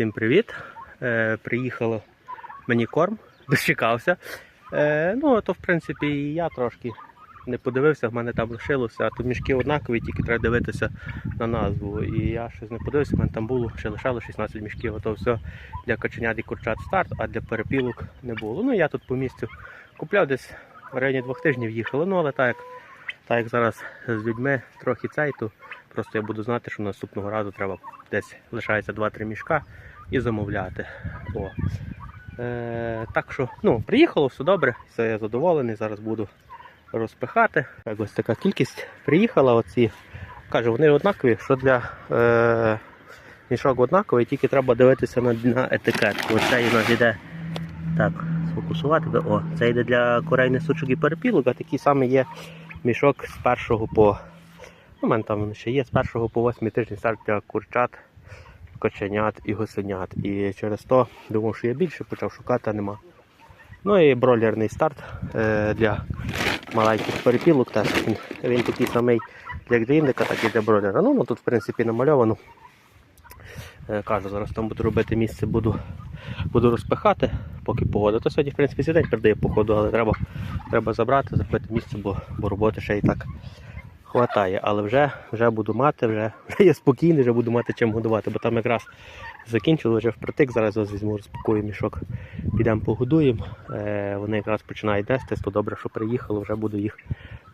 Всім привіт! Е, приїхало мені корм, дочекався. Е, ну, то в принципі і я трошки не подивився, в мене там лишилося, а то мішки однакові, тільки треба дивитися на назву. І я щось не подивився, в мене там було, ще лишало 16 мішків, а то все для каченят і курчат старт, а для перепілок не було. Ну я тут по місцю купляв десь в районі двох тижнів їхало, ну але так так як зараз з людьми трохи цей, то просто я буду знати, що наступного разу треба десь лишається 2-3 мішка і замовляти. О. Е, так що, ну, приїхало, все добре, все я задоволений, зараз буду розпихати. Так, ось така кількість приїхала. Оці, кажу, вони однакові, що для е, мішок однаковий, тільки треба дивитися на, на етикетку. Оце у нас йде так, сфокусувати. О, це йде для курей несучок і перепілок, а такий самий є мішок з першого по. У мене там ще є з першого по восьмий тиждень старт для курчат, коченят і гусенят. І через то думав, що я більше почав шукати, а нема. Ну і бройлерний старт е, для маленьких перепілок. Теж він, він такий самий як для індика, так і для бройлера. Ну, ну тут в принципі намальовано. Е, кажу, зараз там буду робити місце, буду, буду розпихати, поки погода. То сьогодні, в принципі, цей день походу, але треба, треба забрати, зробити місце, бо, бо роботи ще і так хватає. Але вже, вже буду мати, вже, вже я спокійний, вже буду мати чим годувати, бо там якраз закінчили вже впритик. Зараз ось візьму, розпакую мішок, підемо погодуємо. Е, вони якраз починають нестись, то добре, що приїхало, вже буду їх,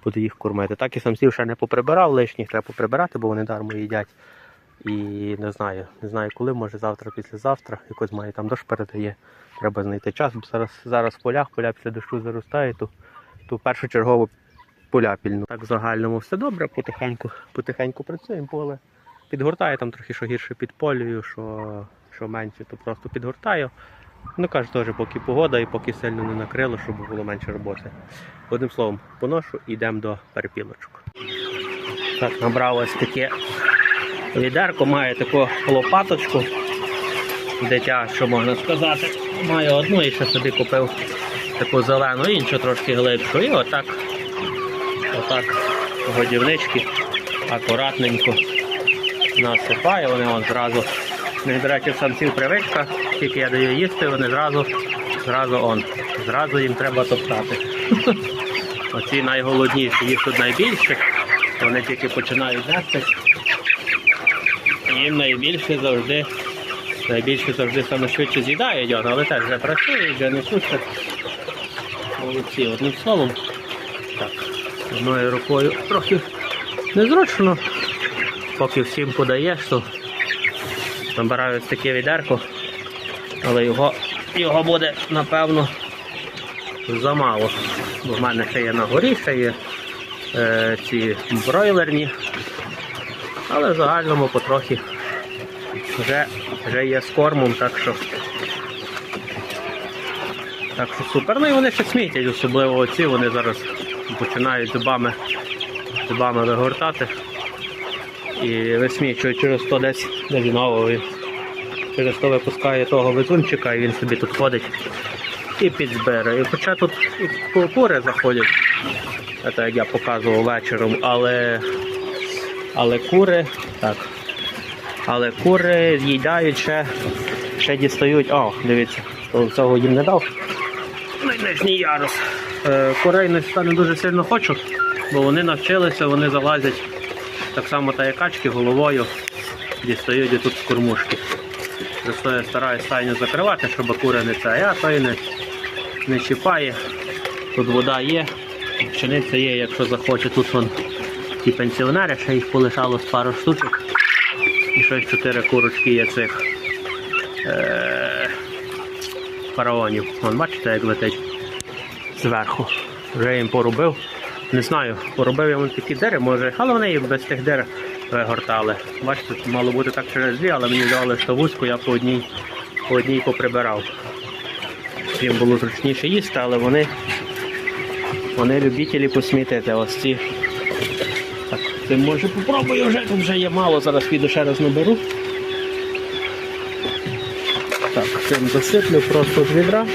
буду їх кормити. Так і сам сів ще не поприбирав лишніх, треба поприбирати, бо вони дармо їдять. І не знаю, не знаю коли, може завтра, післязавтра, якось має там дощ передає. Треба знайти час, бо зараз, зараз в полях, поля після дощу заростають, то, то першочергово поля пільну. Так в загальному все добре, потихеньку, потихеньку працюємо, поле підгортаю там трохи що гірше під полею, що, що менше, то просто підгортаю. Ну кажу теж, поки погода і поки сильно не накрило, щоб було менше роботи. Одним словом, поношу і йдемо до перепілочок. Так, набрав ось таке відерко, має таку лопаточку. Дитя, що можна сказати. Маю одну і ще собі купив таку зелену, іншу трошки глибшу. І отак, отак годівнички акуратненько насипаю. Вони вон зразу. Не, до речі, самців привичка, тільки я даю їсти, вони зразу, зразу он. Зразу їм треба топтати. Оці найголодніші, їх тут найбільше. Вони тільки починають нести. Їм найбільше завжди, найбільше завжди саме швидше з'їдають, але теж вже працюють, вже не. Молодці, одним словом. Одною рукою трохи незручно. Поки всім подаєш, то набираю ось таке відерко, але його, його буде напевно замало. Бо в мене ще є на горі, ще є е, ці бройлерні. Але в загальному потрохи вже, вже є з кормом, так що так що супер. Ну і вони ще смітять, особливо оці, вони зараз починають зубами, зубами вигортати. І висмічують через то десь знову. Через то випускає того везунчика і він собі тут ходить і підзбирає. Хоча тут і кури заходять, це як я показував вечором, але, але кури, так. Але кури з'їдають ще, ще дістають. О, дивіться, цього їм не дав. Нижній ярус. Е, Курей не дуже сильно хочу, бо вони навчилися, вони залазять так само та як качки головою, дістають і тут з кормушки. Зато я стараюсь стайню закривати, щоб кури не це, а той не, не чіпає. Тут вода є, пшениця є, якщо захоче. Тут вон ті пенсіонери, ще їх полишало пару штучок. І щось чотири курочки є цих е- фараонів. Вон бачите, як летить зверху. Вже їм порубив. Не знаю, поробив я такі дири, може, але вони їх без тих дир вигортали. Бачите, мало бути так через дві, але мені дали вузьку, я по одній, по одній поприбирав. Їм було зручніше їсти, але вони, вони любителі посмітити. Ось ці. Так, цим може попробую вже, тут вже є мало, зараз піду ще раз наберу. Так, цим досиплю просто з відра.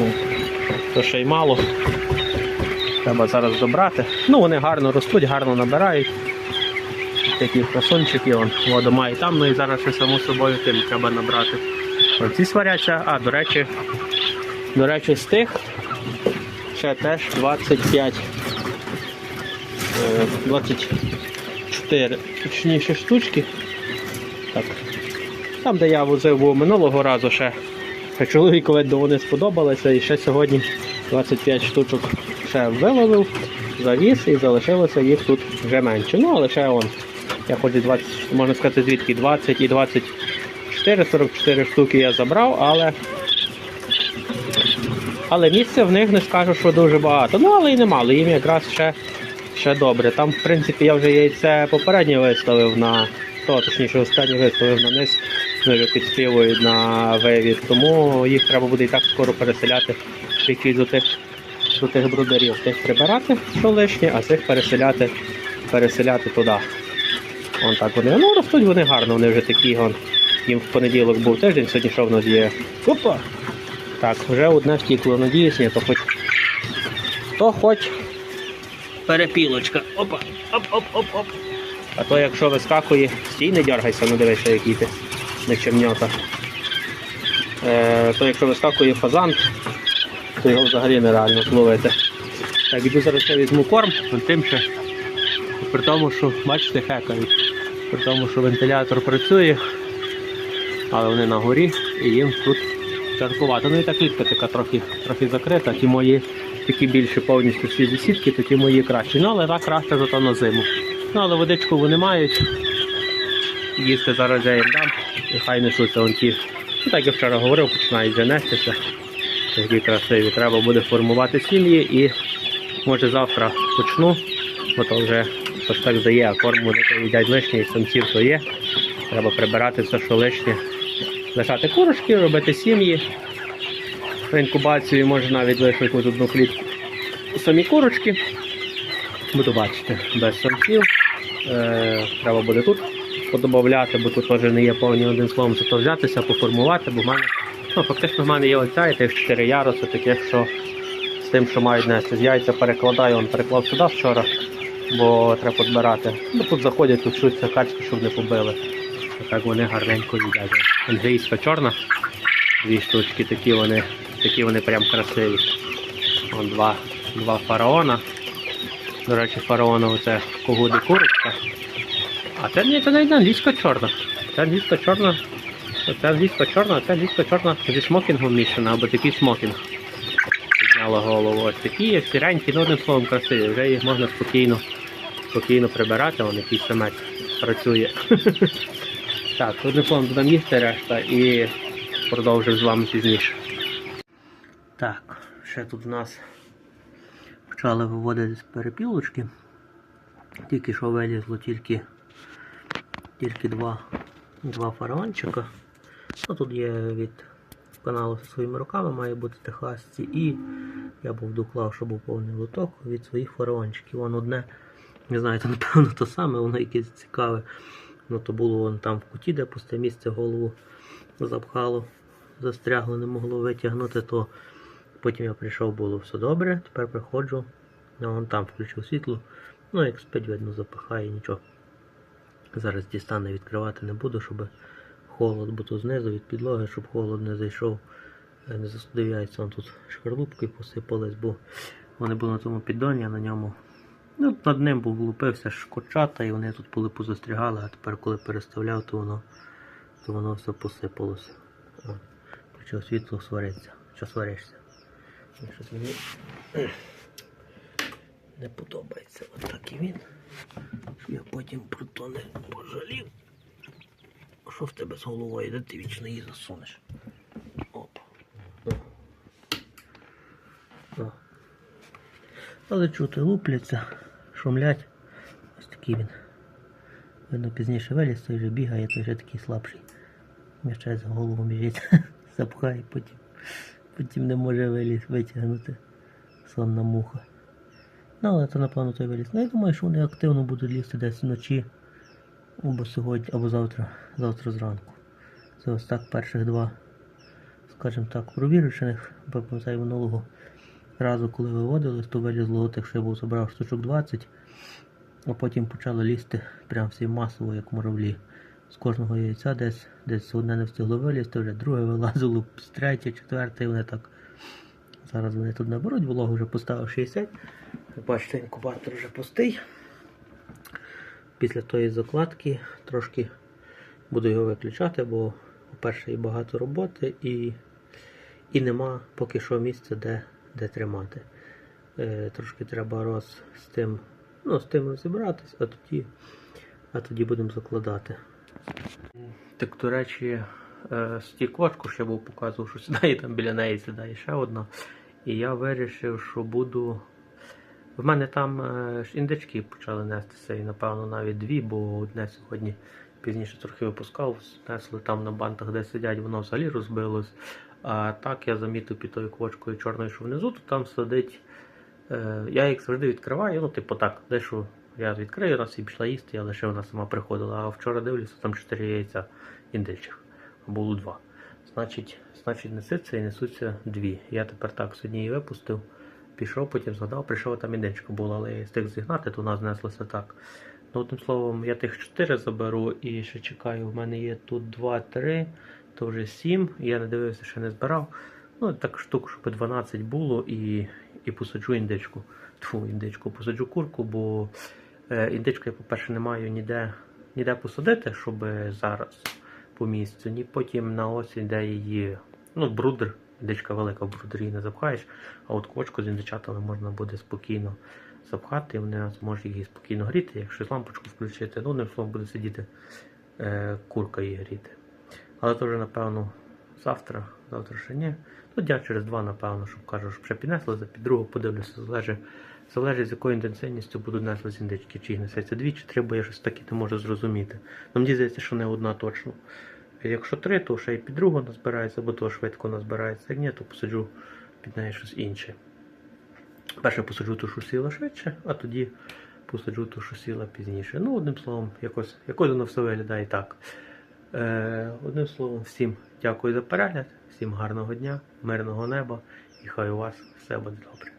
О, то ще й мало. Треба зараз добрати. Ну, вони гарно ростуть, гарно набирають. такі красончики, он, воду має там, ну і зараз ще само собою тим треба набрати. Оці сваряться, а, до речі, до речі, з тих ще теж 25. е, 24 точніше штучки. Так. Там, де я возив минулого разу ще. Ще Чоловіку вони сподобалися і ще сьогодні 25 штучок ще виловив, завіз і залишилося їх тут вже менше. Ну, але ще он, я хоч 20, можна сказати, звідки 20 і 24, 44 штуки я забрав, але але місця в них не скажу, що дуже багато. Ну, але і немало, їм якраз ще, ще добре. Там, в принципі, я вже яйце попереднє виставив на то, точніше, останнє виставив на низ, вони вже на вивід, тому їх треба буде і так скоро переселяти тільки до тих, до тих брудерів. Тих прибирати, що лишнє, а цих переселяти, переселяти туди. Вон так вони. Ну, ростуть вони гарно, вони вже такі. Вон. Їм в понеділок був тиждень, сьогодні що в нас є. Опа! Так, вже одне втікло, надіюсь, ні, то хоч. То хоч перепілочка. Опа, оп-оп-оп-оп. А то якщо вискакує, стій, не дергайся, ну дивися, який ти нечемнята. Е, то якщо вискакує фазан, то його взагалі нереально зловити. Так, іду зараз я візьму корм, тим ще. При тому, що, бачите, хекають. При тому, що вентилятор працює, але вони на горі і їм тут жаркувати. Ну і та клітка така трохи, трохи закрита, ті мої такі більше повністю свіжі сітки, то ті мої кращі. Ну але так краще зато на зиму. Ну але водичку вони мають. Їсти зараз я їм дам і хай несуться вон ті. Ну, так я вчора говорив, починають вже нестися. Такі красиві. Треба буде формувати сім'ї і може завтра почну, бо то вже то так здає, а корм вони то їдять лишнє, і самців то є. Треба прибирати все, що лишнє. Лишати курочки, робити сім'ї. Інкубацію може навіть лишити якусь одну клітку. Самі курочки. Буду бачити, без самців. Е, треба буде тут подобавляти, бо тут теж не є повні одним словом, це то взятися, поформувати, бо в мене, ну, фактично в мене є оця і тих 4 яруси, таких, що з тим, що мають нести. З яйця перекладаю, он переклав сюди вчора, бо треба підбирати. Ну, тут заходять, тут чуться качки, щоб не побили. Так вони гарненько їдять. Англійська чорна, дві штучки, такі вони, такі вони прям красиві. Вон два, два фараона. До речі, фараона оце когуди курочка. А це ні, це англійська чорна. Це англійська чорна. Це англійська чорна, це англійська чорна зі смокінгом мішана, або такий смокінг. Підняла голову. Ось такі сіренькі, ну одним словом красиві. Вже їх можна спокійно, спокійно прибирати, вон якийсь самець працює. Так, одним словом будемо їсти решта і продовжимо з вами пізніше. Так, ще тут в нас почали виводити з перепілочки. Тільки що вилізло тільки, тільки два, два фараончика. Ну, тут є від каналу зі своїми руками, має бути техасці. І я був доклав, що був повний лоток від своїх фараончиків. Вон одне, не знаю, то напевно то саме, воно якесь цікаве. Ну то було вон там в куті, де пусте місце, голову запхало, застрягло, не могло витягнути, то потім я прийшов, було все добре. Тепер приходжу, а вон там включив світло. Ну, як спить, видно, запихає нічого. Зараз дістане відкривати не буду, щоб холод, бо то знизу від підлоги, щоб холод не зайшов, е, не застудив яйця. Тут шкарлупки посипались, бо вони були на тому піддоні, а на ньому. Ну, над ним був лупився шкурчата, і вони тут були позастрягали, а тепер, коли переставляв, то воно, то воно все посипалося. О, світло, свариться. Що сваришся? Щось мені не подобається отак і він. Я потім про то не пожалів. Що в тебе з головою? Де ти вічно її засунеш? Оп. О. Але чути лупляться, шумлять. Ось такий він. Видно, пізніше виліз, той вже бігає, той вже такий слабший. Ще за голову біжить, запхає, потім, потім не може виліз витягнути. Сонна муха. Ну, але то напевно той виліз. Ну, я думаю, що вони активно будуть лізти десь вночі. Або сьогодні, або завтра, завтра зранку. Це ось так перших два, скажімо так, провірочених, пам'ятаю минулого разу, коли виводились, то вилізло, от, якщо я був забрав штучок 20, А потім почали лізти прям всі масово, як муравлі. З кожного яйця десь, десь одне не встигло вилізти, вже друге вилазило, з третє, четверте, і вони так. Зараз вони тут наберуть, вологу вже поставив 60. Бачите, інкубатор вже пустий. Після тої закладки трошки буду його виключати, бо, по-перше, і багато роботи, і, і нема поки що місця, де, де тримати. Е, трошки треба роз з тим, ну, з тим розібратись, а тоді, а тоді будемо закладати. Так, до речі, е, стіквочку ще був показував, що сідає там біля неї сідає ще одна. І я вирішив, що буду. В мене там е, індички почали нестися, і напевно навіть дві, бо одне сьогодні пізніше трохи випускав, несли там на бантах, де сидять, воно взагалі розбилось. А так я замітив під тою квочкою чорною, що внизу, то там сидить. Е, я їх завжди відкриваю, ну, типу так, дещо я відкрию, раз і пішла їсти, але ще вона сама приходила. А вчора дивлюся, там 4 яйця індичих, а було 2. Значить, значить несеться і несуться дві. Я тепер так сьогодні її випустив, пішов, потім згадав, прийшов, там індичка була, але я встиг зігнати, то вона знеслася так. Ну, одним словом, я тих 4 заберу і ще чекаю. У мене є тут 2-3, то вже 7. Я не дивився, ще не збирав. Ну, так штук, щоб 12 було і, і посаджу індичку. Тьфу, індичку, посаджу курку, бо е, індичку я, по-перше, не маю ніде, ніде посадити, щоб зараз по місцю, ні потім на осінь, де її. Ну, брудер, індичка велика, в її не запхаєш, а от кочку з індичатами можна буде спокійно запхати, і вони зможуть її спокійно гріти, якщо лампочку включити, ну, одним словом буде сидіти е, курка її гріти. Але то вже, напевно, завтра, завтра ще ні. Ну, дня через два, напевно, щоб кажу, щоб ще піднесли, за під подивлюся, залежить, залежить з якою інтенсивністю будуть несли з індички, чи їх несеться дві, чи три, бо я щось таке не можу зрозуміти. Ну, мені здається, що не одна точно. Якщо три, то ще й під другу назбирається, бо то швидко назбирається. Як ні, то посаджу під неї щось інше. Перше посаджу ту, що сіла швидше, а тоді посаджу ту, що сіла пізніше. Ну, одним словом, якось, якось воно все виглядає так. Е, одним словом, всім дякую за перегляд, всім гарного дня, мирного неба і хай у вас все буде добре.